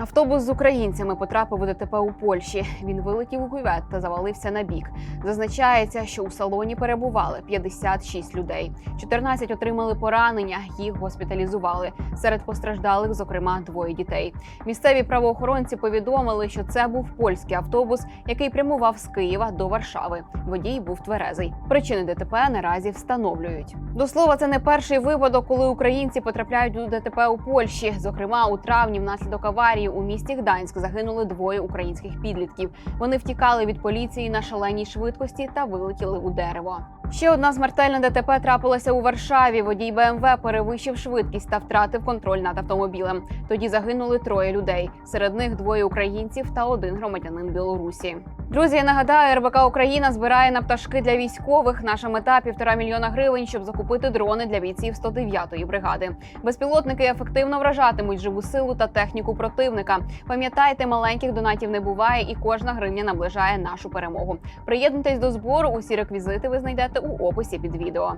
Автобус з українцями потрапив у ДТП у Польщі. Він вилетів у кювет та завалився на бік. Зазначається, що у салоні перебували 56 людей. 14 отримали поранення, їх госпіталізували. Серед постраждалих, зокрема, двоє дітей. Місцеві правоохоронці повідомили, що це був польський автобус, який прямував з Києва до Варшави. Водій був тверезий. Причини ДТП наразі встановлюють. До слова, це не перший випадок, коли українці потрапляють у ДТП у Польщі. Зокрема, у травні внаслідок аварії у місті Гданськ загинули двоє українських підлітків. Вони втікали від поліції на шаленій швидкості та вилетіли у дерево. Ще одна смертельна ДТП трапилася у Варшаві. Водій БМВ перевищив швидкість та втратив контроль над автомобілем. Тоді загинули троє людей. Серед них двоє українців та один громадянин Білорусі. Друзі, я нагадаю, РБК Україна збирає на пташки для військових. Наша мета півтора мільйона гривень, щоб закупити дрони для бійців 109-ї бригади. Безпілотники ефективно вражатимуть живу силу та техніку противника. Пам'ятайте, маленьких донатів не буває, і кожна гривня наближає нашу перемогу. Приєднуйтесь до збору. Усі реквізити ви знайдете у описі під відео.